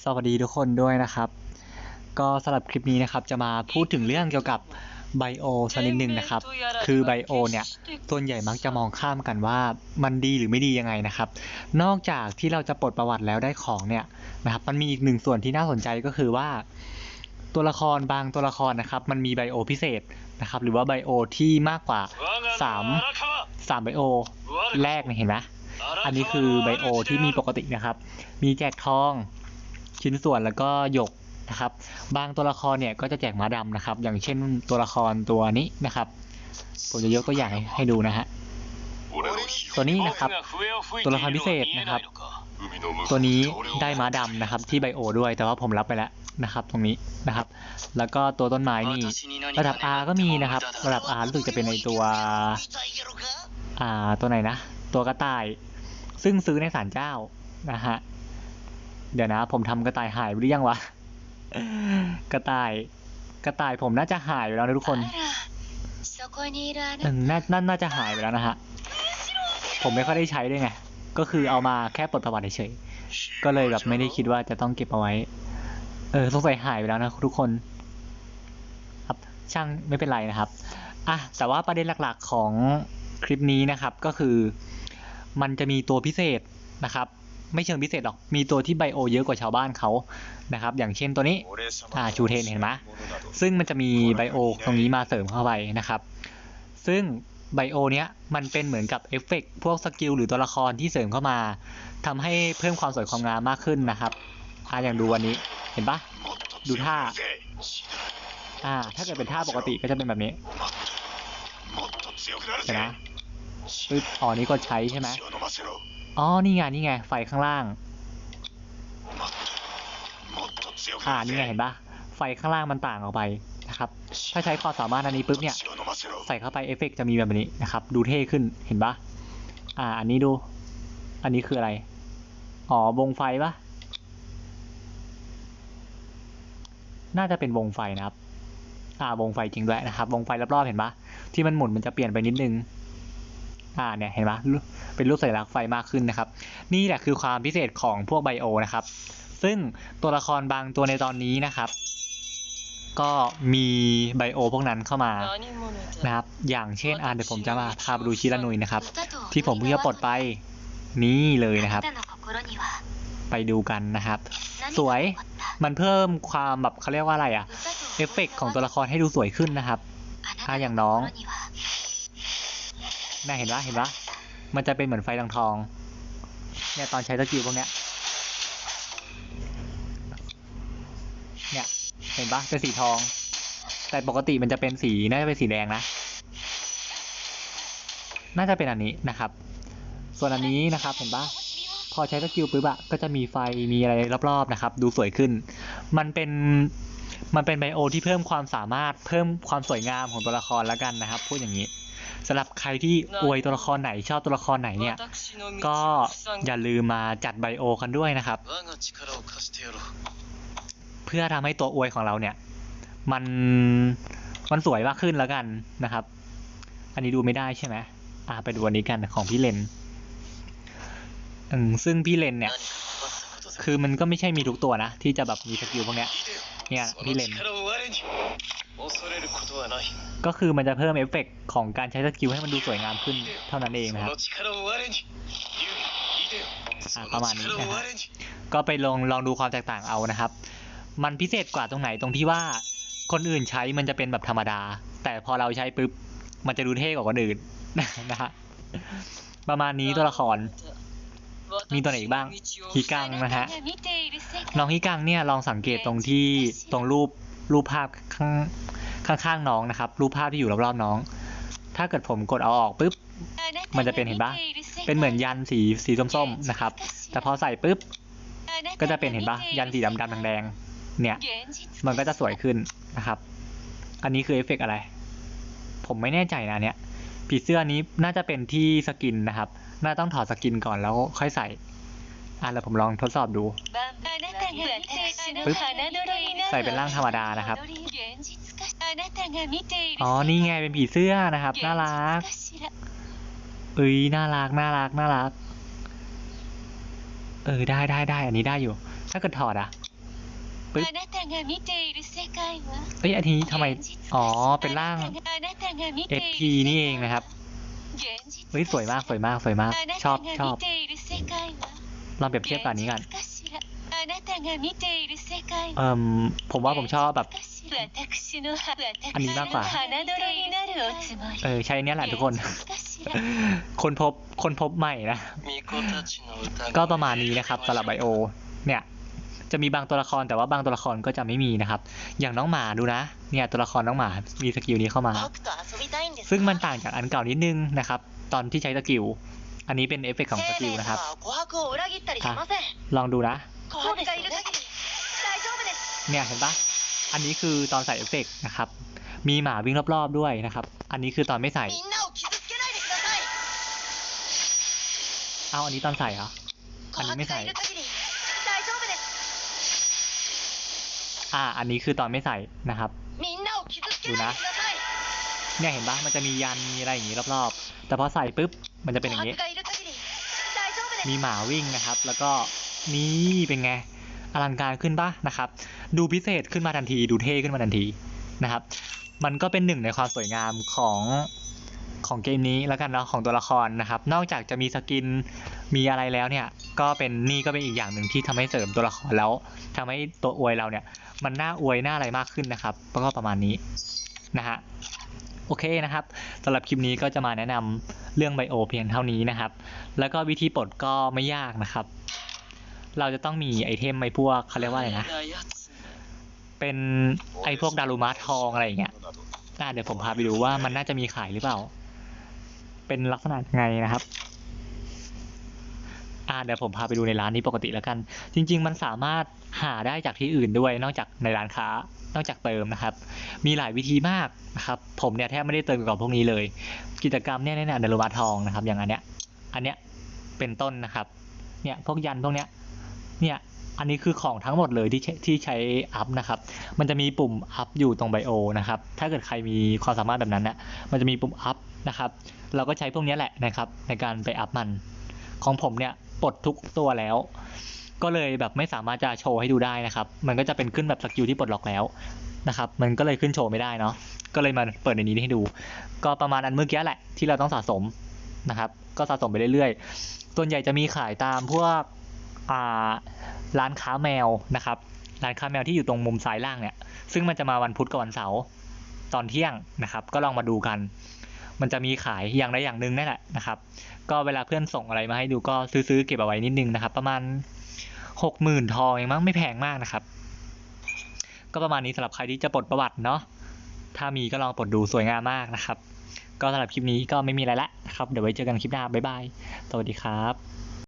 สวัสดีทุกคนด้วยนะครับ ก็สำหรับคลิปนี้นะครับ จะมาพูดถึงเรื่องเกี่ยวกับไบโอสักนิดหนึ่งนะครับ คือไบโอเนี่ยส่วนใหญ่มักจะมองข้ามกันว่ามันดีหรือไม่ดียังไงนะครับ นอกจากที่เราจะปลดประวัติแล้วได้ของเนี่ยนะครับมันมีอีกหนึ่งส่วนที่น่าสนใจก็คือว่า ตัวละครบางตัวละครนะครับ มันมีไบโอพิเศษนะครับ หรือว่าไบโอที่มากกว่าสาม3ไบโอแรกเนี่ยเห็นไหมอันนี้คือไบโอที่มีปกตินะครับ มีแจกทอง ชิ้นส่วนแล้วก็หยกนะครับ บางตัวละครเนี่ยก็จะแจกม้าดำนะครับ อย่างเช่นตัวละครตัวนี้นะครับผมจะยกตัวอย่างให้ใหดูนะฮะตัวนี้นะครับ ตัวละครพิเศษนะครับ ตัวนี้ได้ม้าดำนะครับ ที่ไบโอ ด้วยแต่ว่าผมรับไปแล้วนะครับ ตรงนี้นะครับ แล้วก็ตัวต้นไม้นี่ระดับ R ก็มีนะครับ ระดับ R รู้สึกจะเป็นในตัวอ่าตัวไหนนะ ตัวกระต่าย ซึ่งซื้อในศาลเจ้านะฮะ เดี๋ยวนะ ผมทำกระต่ายหายหรือยังวะ กระต่าย กระต่ายผมน่าจะหายไปแล้วนะทุกคนน่าน่าน่าจะหายไปแล้วนะฮะ ผมไม่ค่อยได้ใช้ด้วยไง ก็คือเอามาแค่ปลดประวัติเฉย ก็เลยแบบไม่ได้คิดว่าจะต้องเก็บเอาไว้ เออสงสัยหายไปแล้วนะทุกคน ครับ ช่างไม่เป็นไรนะครับ อะ แต่ว่าประเด็นหลักๆของคลิปนี้นะครับ ก็คือ มันจะมีตัวพิเศษนะครับ ไม่เชิงพิเศษหรอก มีตัวที่ไบโอเยอะกว่าชาวบ้านเขานะครับ อย่างเช่นตัวนี้อ่าชูเทนเห็นไหมซึ่งมันจะมีไบโอตรงนี้มาเสริมเข้าไปนะครับ ซึ่งไบโอเนี้ยมันเป็นเหมือนกับเอฟเฟกต์พวกสกิลหรือตัวละครที่เสริมเข้ามาทำให้เพิ่มความสวยความงามมากขึ้นนะครับอ่าอย่างดูวันนี้เห็นปะดูท่าอ่าถ้าเกิดเป็นท่าปกติก็จะเป็นแบบนี้เห็นนะปึ๊บอ๋อนี่ก็ใช้ใช่ไหม อ๋อ นี่ไง นี่ไง ไฟข้างล่าง อ่า นี่ไง เห็นปะไฟข้างล่างมันต่างออกไปนะครับ ถ้าใช้ความสามารถอันนี้ปุ๊บเนี่ย ใส่เข้าไปเอฟเฟกต์จะมีแบบนี้นะครับ ดูเท่ขึ้น เห็นปะอ่า อันนี้ดู อันนี้คืออะไร อ๋อ วงไฟปะน่าจะเป็นวงไฟนะครับ อ่า วงไฟจริงด้วยนะครับ วงไฟรอบๆ เห็นปะที่มันหมุนมันจะเปลี่ยนไปนิดนึง อ่าเนี่ยเห็นไหมเป็นรูปสัญลักษณ์ไฟมากขึ้นนะครับ นี่แหละคือความพิเศษของพวกไบโอนะครับ ซึ่งตัวละครบางตัวในตอนนี้นะครับ ก็มีไบโอพวกนั้นเข้ามานะครับ อย่างเช่นอ่าเดี๋ยวผมจะมาพาไปดูชิระนุยนะครับ ที่ผมเพิ่งจะปลดไปนี่เลยนะครับ ไปดูกันนะครับ สวยมันเพิ่มความแบบเขาเรียกว่าอะไรอะเอฟเฟกของตัวละครให้ดูสวยขึ้นนะครับ ถ้าอย่างน้อง น่าเห็นปะเห็นปะมันจะเป็นเหมือนไฟทองทองเนี่ยตอนใช้สกิลพวกเนี้ยเนี่ยเห็นปะเป็นสีทอง แต่ปกติมันจะเป็นสีน่าจะเป็นสีแดงนะ น่าจะเป็นอันนี้นะครับ ส่วนอันนี้นะครับเห็นปะพอใช้สกิลปุ๊บอะก็จะมีไฟมีอะไรรอบๆนะครับ ดูสวยขึ้น มันเป็นมันเป็นไบโอที่เพิ่มความสามารถเพิ่มความสวยงามของตัวละครแล้วกันนะครับ พูดอย่างนี้ สำหรับใครที่อวยตัวละครไหนชอบตัวละครไหนเนี่ย ก็อย่าลืมมาจัดไบโอกันด้วยนะครับ เพื่อทำให้ตัวอวยของเราเนี่ย มันมันสวยมากขึ้นแล้วกันนะครับ อันนี้ดูไม่ได้ใช่ไหมอ่าไปดูอันนี้กันของพี่เลนซึ่งพี่เลนเนี่ย คือมันก็ไม่ใช่มีทุกตัวนะ ที่จะแบบมีสกิลพวกเนี้ย เนี่ยพี่เลน ก็คือมันจะเพิ่มเอฟเฟกของการใช้สกิลให้มันดูสวยงามขึ้นเท่านั้นเองนะครับประมาณนี้นะก็ไปลองลองดูความแตกต่างเอานะครับ มันพิเศษกว่าตรงไหนตรงที่ว่าคนอื่นใช้มันจะเป็นแบบธรรมดา แต่พอเราใช้ปุ๊บมันจะดูเท่กว่าคนอื่นนะฮะประมาณนี้ตัวละคร มีตัวไหนอีกบ้างฮิกังนะฮะน้องฮิกังเนี่ยลองสังเกตตรงที่ตรงรูป รูปภาพข้างข้างๆน้องนะครับ รูปภาพที่อยู่รอบๆน้อง ถ้าเกิดผมกดเอาออกปุ๊บ มันจะเป็นเห็นปะเป็นเหมือนยันสีสีส้มๆนะครับ แต่พอใส่ปุ๊บ ก็จะเป็นเห็นปะยันสีดำๆแดงๆเนี่ย มันก็จะสวยขึ้นนะครับ อันนี้คือเอฟเฟกอะไร ผมไม่แน่ใจนะเนี่ยผีเสื้อนี้น่าจะเป็นที่สกินนะครับ น่าต้องถอดสกินก่อนแล้วค่อยใส่ อะเดี๋วผมลองทดสอบดู ใส่เป็นร่างธรรมดานะครับ อ๋อ นี่ไงเป็นผีเสื้อนะครับ น่ารักเอ้ยน่ารัก น่ารัก น่ารัก เออ ได้ได้ได้ อันนี้ได้อยู่ ถ้าเกิดถอดอะปึ๊บเอ้ย อันนี้ทำไม อ๋อ เป็นร่าง SP นี่เองนะครับ เฮ้ย สวยมาก สวยมาก สวยมาก ชอบ ชอบ ลองเปรียบเทียบกันนี้กันเอ่อผมว่าผมชอบแบบอันนี้มากกว่าเออใช่เนี้ยแหละทุกคน คนพบคนพบใหม่นะ ก็ประมาณนี้นะครับสำหรับไบโอ เนี่ยจะมีบางตัวละครแต่ว่าบางตัวละครก็จะไม่มีนะครับ อย่างน้องหมาดูนะ เนี่ยตัวละครน้องหมามีสกิลนี้เข้ามา ซึ่งมันต่างจากอันเก่านิดนึงนะครับ ตอนที่ใช้สกิล อันนี้เป็นเอฟเฟกของสกิลนะครับลองดูนะ เนี่ยเห็นปะอันนี้คือตอนใส่เอฟเฟกนะครับ มีหมาวิ่งรอบๆด้วยนะครับ อันนี้คือตอนไม่ใส่ เอาอันนี้ตอนใส่เหรอ อันนี้ไม่ใส่ อ่า อันนี้คือตอนไม่ใส่นะครับ ดูนะ เนี่ยเห็นปะมันจะมียันมีอะไรอย่างนี้รอบๆ แต่พอใส่ปุ๊บมันจะเป็นอย่างนี้ มีหมาวิ่งนะครับ แล้วก็นี่เป็นไงอลังการขึ้นปะนะครับ ดูพิเศษขึ้นมาทันที ดูเท่ขึ้นมาทันทีนะครับ มันก็เป็นหนึ่งในความสวยงามของของเกมนี้แล้วกันเนาะของตัวละครนะครับ นอกจากจะมีสกินมีอะไรแล้วเนี่ย ก็เป็นนี่ก็เป็นอีกอย่างหนึ่งที่ทำให้เสริมตัวละครแล้ว ทำให้ตัวอวยเราเนี่ย มันน่าอวยน่าอะไรมากขึ้นนะครับก็ประมาณนี้นะฮะ โอเคนะครับสำหรับคลิปนี้ก็จะมาแนะนำเรื่องไบโอเพียงเท่านี้นะครับ แล้วก็วิธีปลดก็ไม่ยากนะครับ เราจะต้องมีไอเทมไอพวกเขาเรียกว่าอะไรนะ เป็นไอพวกดารุมาทองอะไรอย่างเงี้ยน่าเดี๋ยวผมพาไปดูว่ามันน่าจะมีขายหรือเปล่า เป็นลักษณะไงนะครับอาเดี๋ยวผมพาไปดูในร้านนี้ปกติแล้วกัน จริง ๆ มันสามารถหาได้จากที่อื่นด้วยนอกจากในร้านค้า นอกจากเติมนะครับ มีหลายวิธีมากนะครับ ผมเนี่ยแทบไม่ได้เติมเกี่ยวกับพวกนี้เลย กิจกรรมเนี่ยเนี่ยเดลมาทองนะครับ อย่างอันเนี้ย อันเนี้ยเป็นต้นนะครับ เนี่ยพวกยันพวกเนี้ย เนี่ยอันนี้คือของทั้งหมดเลยที่ใช้ที่ใช้อัพนะครับ มันจะมีปุ่มอัพอยู่ตรงไบโอนะครับ ถ้าเกิดใครมีความสามารถแบบนั้นเนี่ยมันจะมีปุ่มอัพนะครับ เราก็ใช้พวกเนี้ยแหละนะครับ ในการไปอัพมัน ของผมเนี่ยปลดทุกตัวแล้ว ก็เลยแบบไม่สามารถจะโชว์ให้ดูได้นะครับ มันก็จะเป็นขึ้นแบบสกิลที่ปลดล็อกแล้วนะครับ มันก็เลยขึ้นโชว์ไม่ได้เนาะ ก็เลยมาเปิดในนี้ให้ดู ก็ประมาณอันเมื่อกี้แหละที่เราต้องสะสมนะครับ ก็สะสมไปเรื่อยๆ ส่วนใหญ่จะมีขายตามพวกอ่าร้านค้าแมวนะครับ ร้านค้าแมวที่อยู่ตรงมุมซ้ายล่างเนี่ย ซึ่งมันจะมาวันพุธกับวันเสาร์ตอนเที่ยงนะครับ ก็ลองมาดูกัน มันจะมีขายอย่างใดอย่างหนึ่งนั่นแหละนะครับ ก็เวลาเพื่อนส่งอะไรมาให้ดูก็ซื้อๆเก็บเอาไว้นิดนึงนะครับ ประมาณ หกหมื่นทองเองมั้งไม่แพงมากนะครับ ก็ประมาณนี้สำหรับใครที่จะปลดประวัติเนาะถ้ามีก็ลองปลดดูสวยงามมากนะครับ ก็สำหรับคลิปนี้ก็ไม่มีอะไรละนะครับ เดี๋ยวไว้เจอกันคลิปหน้าบ๊ายบาย สวัสดีครับ